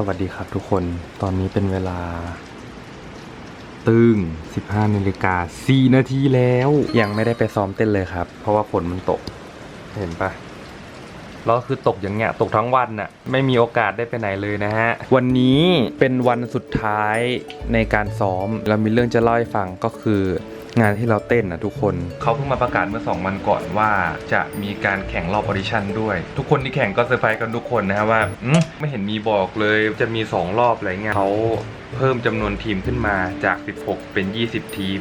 สวัสดีครับทุกคน ตอนนี้เป็นเวลา ตึง15นาฬิกา4นาทีแล้ว ยังไม่ได้ไปซ้อมเต้นเลยครับ เพราะว่าฝนมันตก เห็นปะแล้วคือตกอย่างเงี้ย ตกทั้งวันน่ะ ไม่มีโอกาสได้ไปไหนเลยนะฮะ วันนี้เป็นวันสุดท้ายในการซ้อม เรามีเรื่องจะเล่าให้ฟังก็คือ งานที่เราเต้นนะทุกคนเขาเพิ่งมาประกาศเมื่อ 2 วันก่อนว่าจะมีการแข่งรอบออดิชั่นด้วย ทุกคนที่แข่งก็เซอร์ไพรส์กันทุกคนนะฮะว่าไม่เห็นมีบอกเลยจะมี 2 รอบอะไรเงี้ยเขาเพิ่มจำนวนทีมขึ้นมาจาก 16 เป็น 20 ทีม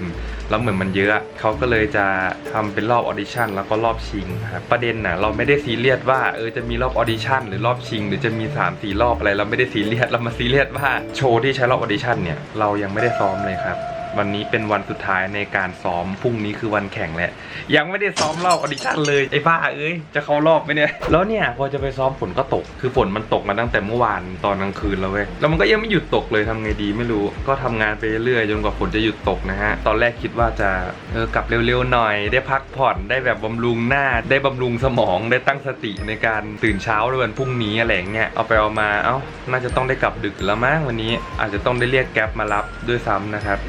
แล้วเหมือนมันเยอะ เขาก็เลยจะทำเป็นรอบออดิชั่นแล้วก็รอบชิงครับประเด็นน่ะเราไม่ได้ซีเรียสว่าเออจะมีรอบออดิชั่นหรือรอบชิง หรือจะมี 3 4 รอบอะไร เราไม่ได้ซีเรียสเรามาซีเรียสว่าโชว์ที่ใช้รอบออดิชั่นเนี่ยเรายังไม่ได้ซ้อมเลยครับ วันนี้เป็นวันสุดท้ายในการซ้อมพรุ่งนี้คือวันแข่งแหละ ยังไม่ได้ซ้อมรอบออดิชั่นเลยไอ้บ้าเอ้ยจะเข้ารอบไหมเนี่ยแล้วเนี่ยพอจะไปซ้อมฝนก็ตก คือฝนมันตกมาตั้งแต่เมื่อวานตอนกลางคืนแล้วเว้ยแล้วมันก็ยังไม่หยุดตกเลยทำไงดีไม่รู้ ก็ทำงานไปเรื่อยจนกว่าฝนจะหยุดตกนะฮะตอนแรกคิดว่าจะเออกลับเร็วๆหน่อย ได้พักผ่อนได้แบบบำรุงหน้า ได้บำรุงสมองได้ตั้งสติในการตื่นเช้าในวันพรุ่งนี้อะไรอย่างเงี้ยเอาไปเอามาเอ้าน่าจะต้องได้กลับดึกแล้วมั้งวันนี้ อาจจะต้องได้เรียกแก๊ปมารับด้วยซ้ำนะครับ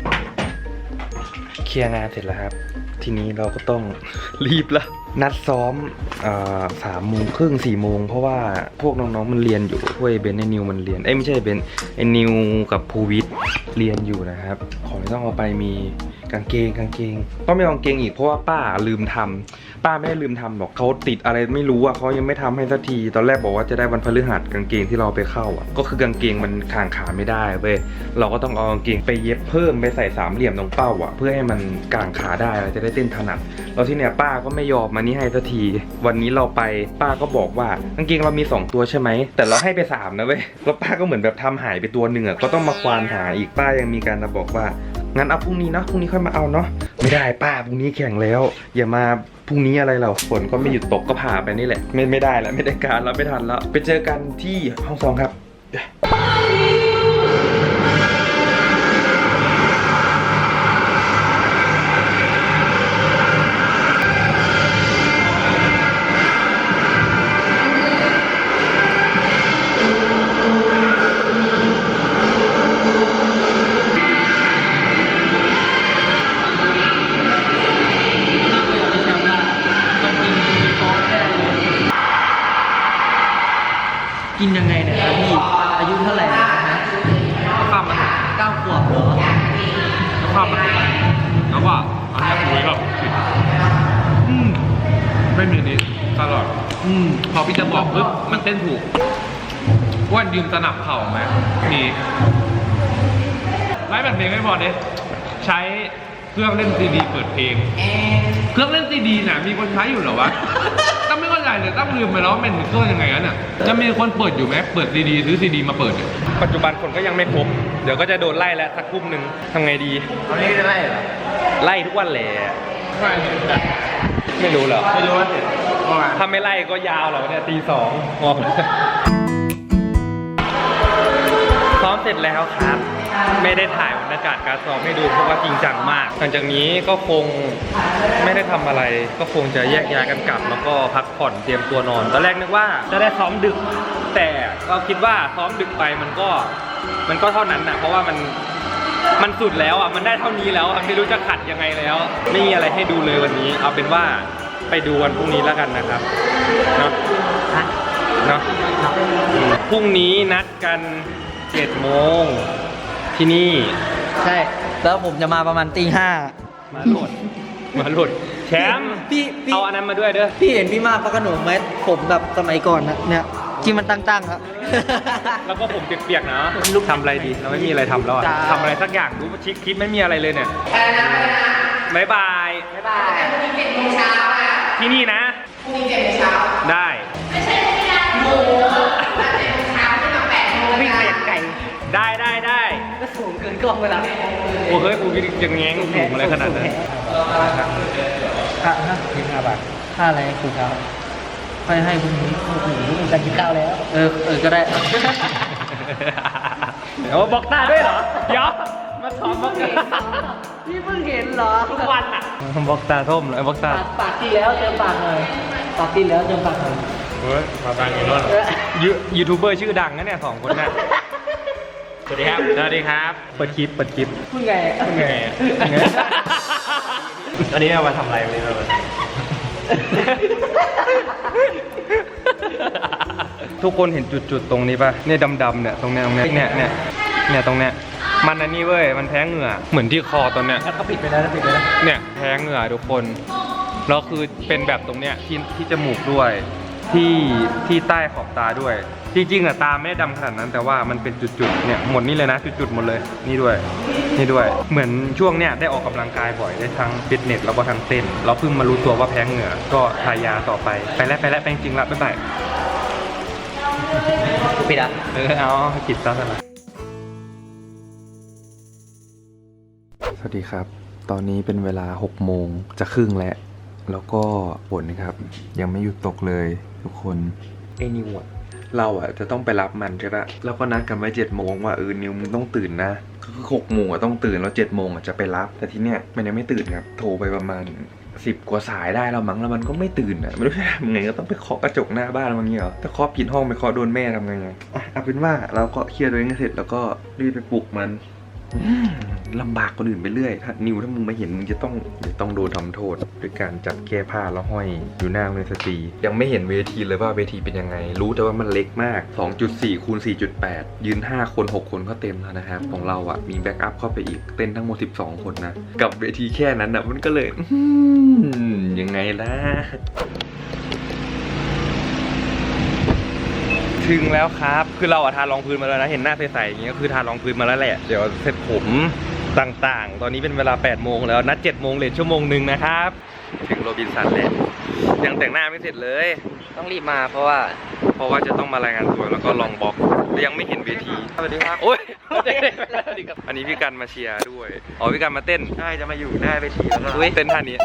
เคลียร์งานเสร็จแล้วครับ ทีนี้เราก็ต้องรีบละ นัดซ้อมสามโมงครึ่งสี่โมงเพราะว่าพวกน้องๆมันเรียนอยู่พวกไอเบนไอ้นิวมันเรียนเอ้ยไม่ใช่เบนไอ้นิวกับภูวิทเรียนอยู่นะครับ ของที่ต้องเอาไปมีกางเกงกางเกง ต้องไม่เอากางเกงอีกเพราะว่าป้าลืมทำ ป้าไม่ได้ลืมทำหรอกเขาติดอะไรไม่รู้อะเขายังไม่ทำให้สักที ตอนแรกบอกว่าจะได้วันพฤหัสกางเกงที่เราไปเข้าอะ ก็คือกางเกงมันข่างขาไม่ได้เว้ยเราก็ต้องเอากางเกงไปเย็บเพิ่มไปใส่สามเหลี่ยมตรงเป้าอะ เพื่อให้มันกางขาได้เราจะได้เต้นถนัดแล้วที่เนี่ยป้าก็ไม่ยอมมานี่ให้สักที วันนี้เราไปป้าก็บอกว่ากางเกงเรามี 2 ตัวใช่ไหมแต่เราให้ไป3นะเว้ยแล้วป้าก็เหมือนแบบทำหายไปตัวหนึ่งอะก็ต้องมาควานหาอีกป้ายังมีการมาบอกว่างั้นเอาพรุ่งนี้เนาะพรุ่งนี้ค่อยมาเอาเนาะไม่ได้ป้าพรุ่งนี้แข่งแล้ว อย่ามา พรุ่งนี้อะไรเราฝนก็ไม่หยุดตกก็ผ่าไปนี่แหละ ไม่ไม่ได้แล้วไม่ได้การแล้วไม่ทันแล้ว ไปเจอกันที่ห้องซองครับ ข้ามมันแล้วว่าอันนี้คุยแบบอืมไม่มีนี้ตลอด อืมพอพี่จะบอกปุ๊บมันเต้นถูกว่านยืมสนับเข่าไหมมีไล่แบบเพลงไม่พอเด้ใช้เครื่องเล่นซีดีเปิดเพลง เครื่องเล่นซีดีน่ะมีคนใช้อยู่เหรอวะตั้งไม่เข้าใจเลยตั้งลืมไปแล้วว่าเป็นเครื่องยังไงกันน่ะจะมีคนเปิดอยู่ไหมเปิดซีดีซื้อซีดีมาเปิดเนี่ย ปัจจุบันคนก็ยังไม่ครบ เดี๋ยวก็จะโดนไล่แล้วสักทุ่มหนึ่งทำไงดี ตอนนี้จะไล่เหรอไล่ทุกวันแหละไม่รู้เหรอ ไม่รู้ว่าเสร็จเมื่อวานถ้าไม่ไล่ก็ยาวเหรอเนี่ยตีสองงอกเลยซ้อมเสร็จแล้วครับ ไม่ได้ถ่ายบรรยากาศการซ้อมให้ดูเพราะว่าจริงจังมาก หลังจากนี้ก็คงไม่ได้ทำอะไร ก็คงจะแยกย้ายกันกลับ แล้วก็พักผ่อนเตรียมตัวนอน ตอนแรกนึกว่าจะได้ซ้อมดึก แต่ก็คิดว่าซ้อมดึกไปมันก็มันก็เท่านั้นนะเพราะว่ามันมันสุดแล้วอะมันได้เท่านี้แล้วอะไม่รู้จะขัดยังไงแล้ว ไม่มีอะไรให้ดูเลยวันนี้ เอาเป็นว่าไปดูวันพรุ่งนี้แล้วกันนะครับเนาะเนาะอืมพรุ่งนี้นัดกันเจ็ดโมงที่นี่ ใช่ แล้วผมจะมาประมาณตีห้ามาโหลดมาโหลดแชมป์พี่พี่เอาอันนั้นมาด้วยเด้อพี่เห็นพี่มากพระขนมไหมผมแบบสมัยก่อนนะเนี่ย ที่มันตั้งๆครับ แล้วก็ผมเปียกๆนะลูกทำอะไรดีเราไม่มีอะไรทำแล้วอะจ้า ทำอะไรสักอย่างดูชิคคลิปไม่มีอะไรเลยเนี่ยบายบายบ๊ายบายที่นี่นะ พรุ่งนี้เจ็ดโมงเช้า ได้วิ่งเรียกไก่ได้ได้ได้ก็สูงเกินกล้องไปแล้วโอ้เฮ้ยกูยังแง้งสูงอะไรขนาดนั้นค่าฮะกินข้าวบาท ค่าอะไรคุณครับ ค่อยให้คุณนี้โอ้โหมันจะกินข้าวแล้ว เออเออก็ได้ โอ้บอกตาด้วยเหรอ เดี๋ยวมาสอนบอกตาพี่เพิ่งเห็นเหรอทุกวันอะบอกตาท่มเลยบอกตา ปากปากที่แล้วเจอปากหน่อยปากที่แล้วเจอปากหน่อยเฮ้ยมาตางอยู่นั่นเออยูยูทูบเบอร์ชื่อดังนะเนี่ยสองคนน่ะสวัสดีครับ สวัสดีครับ เปิดคลิป เปิดคลิปพูดไงไงอันนี้เอามาทำอะไรวันนี้เรา ทุกคนเห็นจุดๆตรงนี้ป่ะเนี่ยดำๆเนี่ยตรงเนี้ยตรงเนี้ยเนี่ยเนี่ยเนี่ยตรงเนี้ยมันอันนี้เว้ยมันแพ้เหงื่อเหมือนที่คอตอนเนี้ยแล้วก็ปิดไปแล้วนะปิดไปแล้วเนี่ยแพ้เหงื่อทุกคนแล้วคือเป็นแบบตรงเนี้ยที่ที่จมูกด้วยที่ที่ใต้ขอบตาด้วย จริงๆอะตาไม่ได้ดำขนาดนั้นแต่ว่ามันเป็นจุดๆเนี่ยหมดนี่เลยนะจุดๆหมดเลยนี่ด้วย นี่ด้วย เหมือนช่วงเนี้ยได้ออกกำลังกายบ่อยได้ทั้งฟิตเนสแล้วก็ทั้งเต้น เราเพิ่งมารู้ตัวว่าแพ้เหงื่อก็ทายาต่อไปไปแล้วไปแล้วไปจริงๆละบ๊ายบายปิดอะเออเอาจิตซะสละสวัสดีครับ ตอนนี้เป็นเวลา6โมงจะครึ่งแล้ว แล้วก็ฝนนะครับ ยังไม่หยุดตกเลยทุกคนไอ้นิวอะ เราอะจะต้องไปรับมันใช่ปะแล้วก็นัดกันไว้เจ็ดโมงว่าเออนิวมึงต้องตื่นนะคือหกโมงอะต้องตื่นแล้วเจ็ดโมงอะจะไปรับ แต่ทีเนี้ยมันยังไม่ตื่นครับโทรไปประมาณสิบกว่าสายได้แล้วมั้งแล้วมันก็ไม่ตื่นอะไม่รู้จะทำไงก็ต้องไปเคาะกระจกหน้าบ้านมันเงี้ยเหรอถ้าเคาะผิดห้องไปเคาะโดนแม่ทำไงอะอะเอาเป็นว่าเราก็เคลียร์ตัวเองให้เสร็จแล้วก็รีบไปปลุกมัน ลำบากคนอื่นไปเรื่อย ถ้านิวถ้ามึงมาเห็นมึงจะต้องจะต้องโดนทำโทษด้วยการจับแก้ผ้าแล้วห้อยอยู่หน้าเรียนสตรียังไม่เห็นเวทีเลยว่าเวทีเป็นยังไง รู้แต่ว่ามันเล็กมาก 2.4คูณ4.8 ยืน 5 คน 6 คนก็เต็มแล้วนะครับ ของเราอะมีแบ็กอัพเข้าไปอีก เต้นทั้งหมด 12 คนนะ กับเวทีแค่นั้นอะมันก็เลยยังไงล่ะ ถึงแล้วครับ คือเราอะทารองพื้นมาแล้วนะ เห็นหน้าใสๆอย่างเงี้ยก็คือทารองพื้นมาแล้วแหละ เดี๋ยวเสร็จผมต่างๆ ตอนนี้เป็นเวลา8โมงแล้ว นัด7โมงเลทชั่วโมงหนึ่งนะครับ ถึงโรบินสันแล้วยังแต่งหน้าไม่เสร็จเลย ต้องรีบมาเพราะว่าเพราะว่าจะต้องมารายงานตัวแล้วก็ลองบล็อกแต่ยังไม่เห็นเวทีสวัสดีครับโอ้ยอันนี้พี่กันมาเชียร์ด้วยอ๋อพี่กันมาเต้นใช่จะมาอยู่หน้าเวทีแล้วก็เต้นท่านี้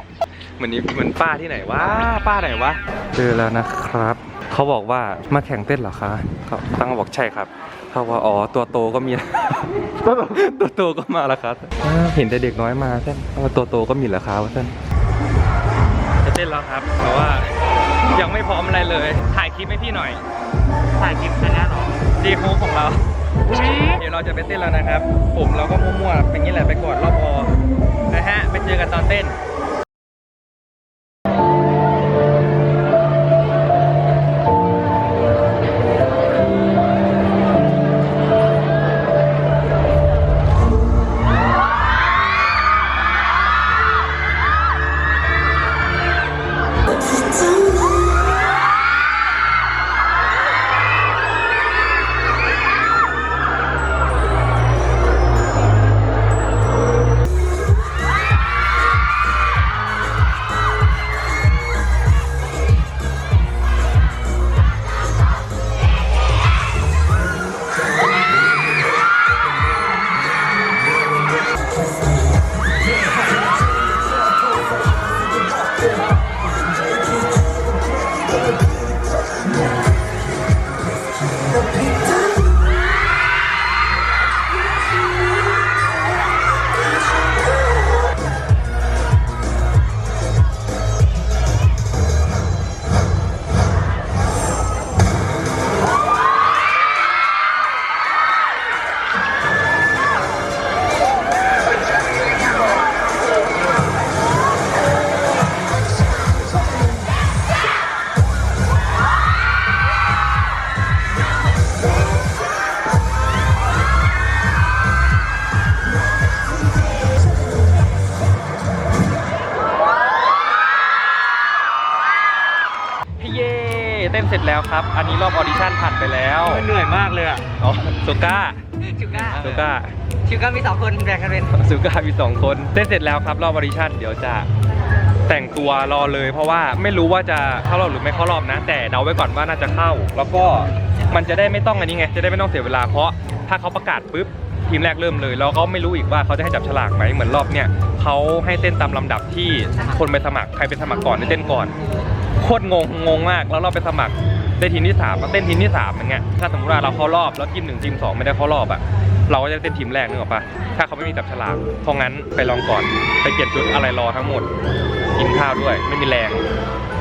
เหมือนนี้เหมือนป้าที่ไหนวะป้าไหนวะเจอแล้วนะครับ เขาบอกว่ามาแข่งเต้นเหรอคะเขาตั้งบอกใช่ครับ เขาว่าอ๋อตัวโตก็มี ตัวโตก็มาแล้วครับอ้าวเห็นแต่เด็กน้อยมาเต้นเขาว่าตัวโตก็มีเหรอครับเต้นจะเต้นแล้วครับแต่ว่ายังไม่พร้อมอะไรเลย ถ่ายคลิปให้พี่หน่อย ถ่ายคลิปนะเนาะดีโฮของเรา เดี๋ยวเราจะไปเต้นแล้วนะครับ ผมเราก็มั่วๆเป็นงี้แหละไปกอดรอบพอนะฮะ ไปเจอกันตอนเต้น เต้นเสร็จแล้วครับ อันนี้รอบออดิชั่นผ่านไปแล้วเหนื่อยมากเลยอะอ๋อสุก้าชิวก้าสุก้าชิวก้ามีสองคนแบ่งกันเป็นสุก้ามีสองคนเต้นเสร็จแล้วครับ รอบออดิชั่นเดี๋ยวจะแต่งตัวรอเลยเพราะว่าไม่รู้ว่าจะเข้ารอบหรือไม่เข้ารอบนะ แต่เดาไว้ก่อนว่าน่าจะเข้า แล้วก็มันจะได้ไม่ต้องอันนี้ไงจะได้ไม่ต้องเสียเวลาเพราะถ้าเขาประกาศปุ๊บทีมแรกเริ่มเลยแล้วก็ไม่รู้อีกว่าเขาจะให้จับฉลากไหมเหมือนรอบเนี่ยเขาให้เต้นตามลำดับที่คนไปสมัครใครไปสมัครก่อนได้เต้นก่อน โคตรงงงงมากแล้วเราไปสมัครได้ทีมที่สามมาเต้นทีมที่สามอย่างเงี้ยถ้าสมมติว่าเราเข้ารอบแล้วทีมหนึ่งทีมสองไม่ได้เข้ารอบอะเราก็จะเต้นทีมแรกนึกออกปะถ้าเขาไม่มีจับฉลากเพราะงั้นไปลองก่อนไปเปลี่ยนชุดอะไรรอทั้งหมด กินข้าวด้วย ไม่มีแรง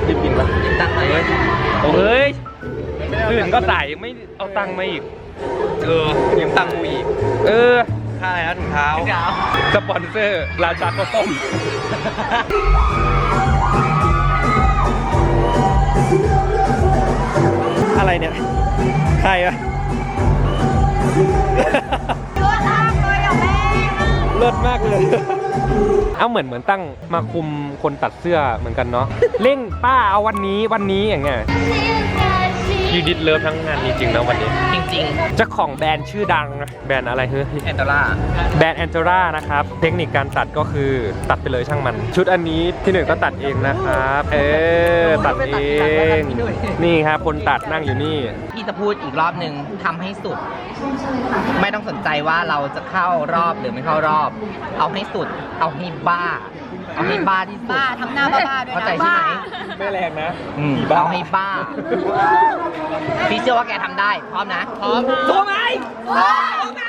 รีบกินปะตั้งเลยโอ้เฮ้ยตื่นก็ใส่ไม่เอาตังค์มาอีกเออยืมตังค์กูอีกเออค่าอะไรนะถุงเท้าเดี๋ยวสปอนเซอร์ราชาข้าวต้ม เนี่ยใครอะเลิศมากเลย เอาเหมือนเหมือนตั้งมาคุมคนตัดเสื้อเหมือนกันเนาะ เร่งป้าเอาวันนี้วันนี้อย่างเงี้ย ยูดิดเลิฟทั้งงานจริงๆนะวันนี้ จริงเจ้าของแบรนด์ชื่อดังนะแบรนด์อะไรเฮ้ยๆแอนโตล่าแบรนด์แอนเจล่านะครับ เทคนิคการตัดก็คือตัดไปเลยช่างมัน ชุดอันนี้ที่หนึ่งก็ตัดเองนะครับ เออตัดเองนี่ครับคนตัดนั่งอยู่นี่ พี่จะพูดอีกรอบหนึ่งทำให้สุด ไม่ต้องสนใจว่าเราจะเข้ารอบหรือไม่เข้ารอบ เอาให้สุด เอาให้บ้า เอาให้บ้าที่สุด บ้าทำหน้าบ้าๆด้วยนะเข้าใจใช่ไหมไม่แรงนะอืมเอาให้บ้า พี่เชื่อว่าแกทำได้ พร้อมนะ พร้อมสู้ไหมสู้ไหมสู้ไหม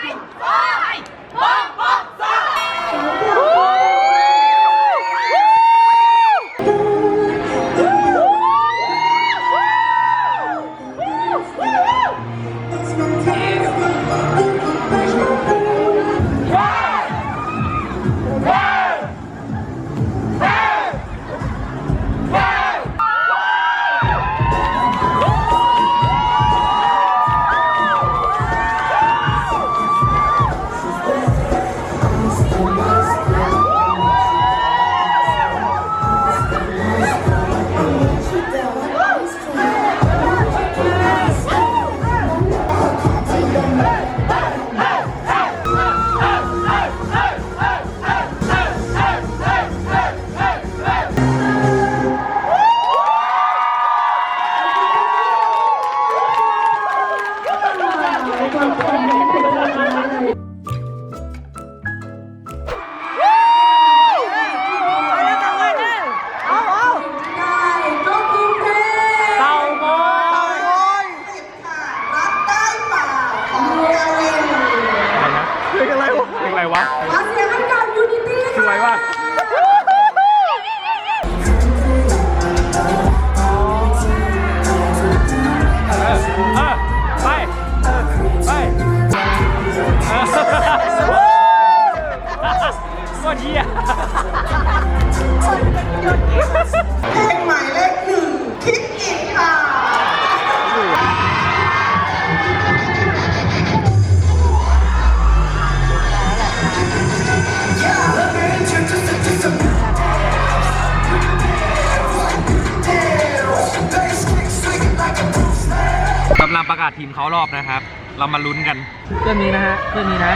พร้อมพร้อมสู้าศทีมเขารอบนะครับ เรามาลุ้นกันเรื่องนี้นะฮะเรื่องนี้นะ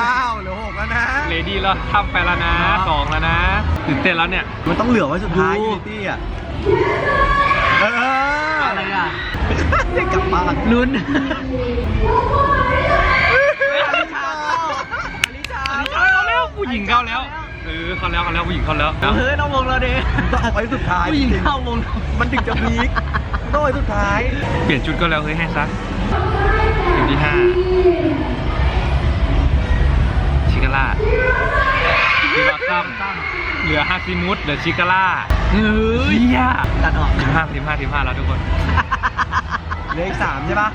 อ้าวเหลือหกแล้วนะ เลดี้เราทำไปแล้วนะสองแล้วนะตื่นเต้นแล้วเนี่ย มันต้องเหลือไว้สุดท้ายดูยูนิตี้อะเอออะไรอะได้กลับบ้านลุ้นเขาแล้วผู้หญิงเข้าแล้ว เออเขาแล้วเขาแล้วผู้หญิงเข้าแล้วเฮ้ยน้องวงเราเด้ต้องเอาไว้สุดท้ายผู้หญิงจริงๆเข้าวงมันถึงจะพีค ต้องไว้สุดท้าย เปลี่ยนชุดก็แล้วเฮ้ยให้ซะอยู่ที่ห้าชิคาร่าชิวาคัมเหลือฮาซิมุสเหลือชิคาร่าเฮ้ยเฮียตัดออกสิบห้าสิบห้าสิบห้าแล้วทุกคนเหลืออีกสามใช่ปะ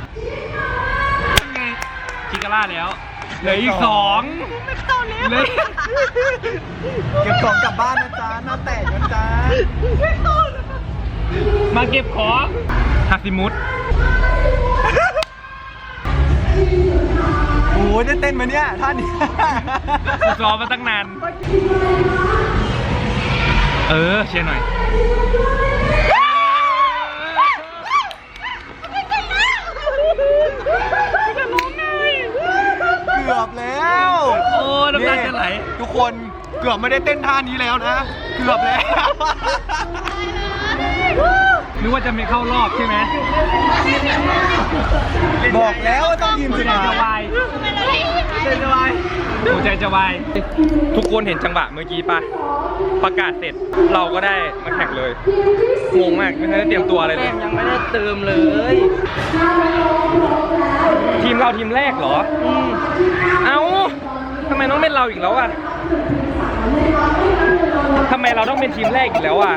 ชิคาร่าแล้วเหลืออีกสองเหลือเก็บของกลับบ้านนะจ๊ะหน้าแตกนะจ๊ะมาเก็บของฮาซิมุสโอ้ยได้เต้นมาเนี่ยท่านี้ซ้อมมาตั้งนาน เออ เชียร์หน่อยเกือบแล้ว โอ้น้ำตาจะไหล ทุกคนเกือบไม่ได้เต้นท่านี้แล้วนะ เกือบแล้ว นึกว่าจะไม่เข้ารอบใช่ไหมบอกแล้วว่าต้องยืนสุดใจท้าจะวายยใจจะวายหัวใจจะวาย ทุกคนเห็นจังหวะเมื่อกี้ปะประกาศเสร็จเราก็ได้มาแข่งเลย งงมากไม่ได้เตรียมตัวอะไรเลแป้ยงยังไม่ได้เติมเลย ทีมเราทีมแรกเหรออืมเอ้าทำไมต้องเป็นเราอีกแล้วอะทำไมเราต้องเป็นทีมแรกอีกแล้วอะ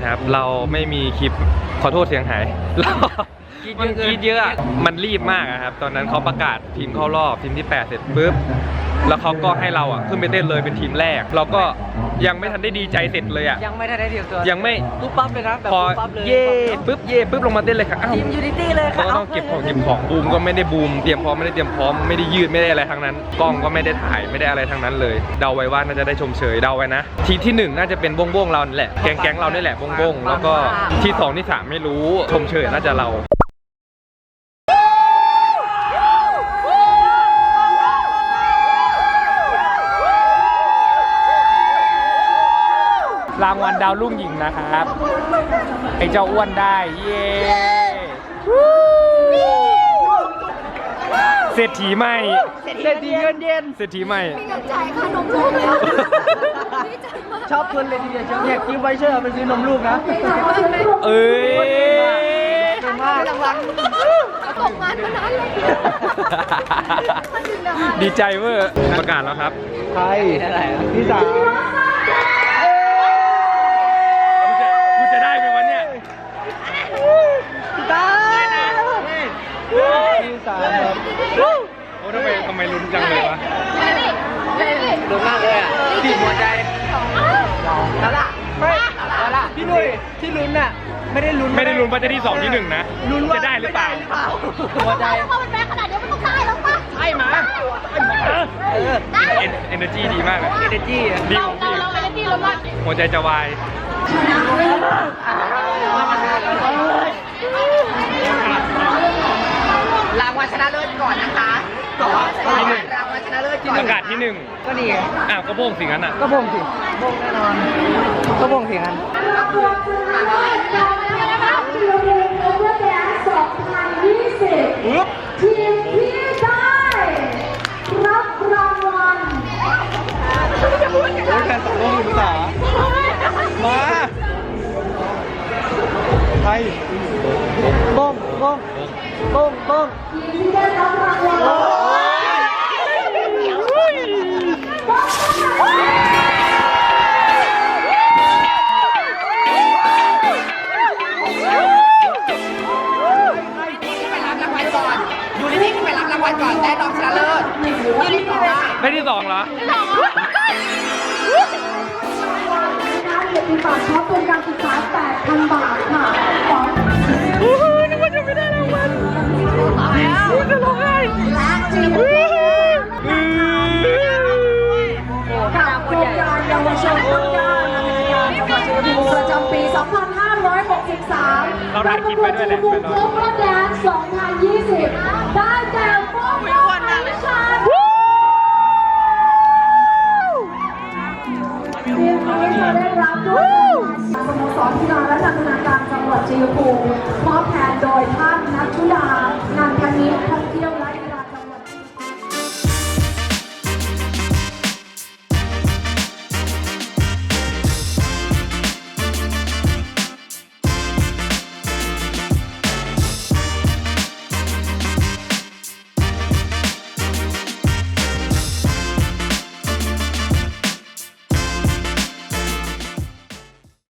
นเสร็จแล้วนะครับ เราไม่มีคลิปขอโทษเสียงหายเรามันกีดเยอะมันรีบมากครับ ตอนนั้นเขาประกาศทีมเข้ารอบทีมที่ 8 เสร็จปุ๊บแล้วเขาก็ให้เราอะขึ้นไปเต้นเลยเป็นทีมแรก เราก็ ยังไม่ทันได้ดีใจเสร็จเลยอะ ยังไม่ทันได้เตรียมตัวยังไม่ปุ๊บปั๊บเลยนะแบบพอปุ๊บปั๊บเลยเย่ปุ๊บเย่ปุ๊บลงมาเต้นเลยค่ะอ้าวทีมยูนิตี้เลยเราค่ะก็ต้องเก็บของเก็บของบูมก็ไม่ได้บูมเตรียมพร้อมไม่ได้เตรียมพร้อมไม่ได้ยืดไม่ได้อะไรทั้งนั้น กล้องก็ไม่ได้ถ่ายไม่ได้อะไรทั้งนั้นเลย เดาไว้ว่าน่าจะได้ชมเชยเดาไว้นะ ทีที่หนึ่งน่าจะเป็นวงวงๆเรานี่แหละแก๊งแก๊งๆเรานี่แหละวงวงๆแล้วก็ที่สองที่สามไม่รู้ชมเชยน่าจะเราางวัลดาวรุ่งหญิงนะครับ ไอ้เจ้าอ้วนได้ เย้เศรษฐีใหม่เล่นดีเงินเย็นเศรษฐีใหม่จ่ายค่านมลูกแล้วดีใจมากชอบคนเลยทีเดียวเชียวเนี่ยกิฟต์ไวเชอร์เอาไปซื้อนมลูกนะดีใจมากเลยเอ้ยเก่งมากรางวัลตกงานมานานเลยถึงแล้วดีใจเวอร์ประกาศแล้วครับใครอะไรอะที่สาม กูจะกูจะได้ไหมวันเนี้ย ตาย ที่ สามครับโอ้ทำไมทำไมลุ้นจังเลยวะลุ้นมากเลยอะบีบหัวใจแล้วล่ะแล้วล่ะพี่หนุ่ยที่ลุ้นน่ะไม่ได้ลุ้นไม่ได้ลุ้นว่าจะที่สองที่หนึ่งนะลุ้นว่าจะได้หรือเปล่าหัวใจพอมันแม้ขนาดนี้มันต้องได้แล้วป่ะใช่มาเออได้เอ็นเนอร์จีดีมากเลยเอเนจีอะดีเราดีเราเราเป็นที่เรามากหัวใจจะวาย รางวัลชนะเลิศก่อนนะคะก่อนรางวัลชนะเลิศก่อนประกาศที่หนึ่งก็นี่ไงอ้าวก็โบงสิงั้นอะก็บงสิบงแน่นอนก็บงสิงั้นปึ๊บทีมที่ได้รับรางวัลโอ้ยแฟนตกลงอยู่ภาษามาไทยบงบงบงบง ทีมที่ได้รับรางวัลไปรับรางวัลก่อนอยู่นิ่งๆไปรับรางวัลก่อนได้รองชนะเลิศอยู่นิ่ได้ได้ที่สองเหรอการเกียรติบัตรพร้อมทุนการศึกษา8,000 บาทค่ะของ จะร้องไห้จีบกับโครงการเยาวชนพัฒนานานาชาติจังหวัดชัยภูมิประจำปี 2563เราถ่ายคลิปไว้ด้วยแหละรางวัลโฟล์แดนซ์2020 ได้แก่โฟล์แดนซ์วิชาทีมนี้จะได้รับด้วยสโมสรกีฬาและนักนาการ จังหวัดชัยภูมิมอบแทนโดยท่านนัทชุดานันทนิตท่องเที่ยวและ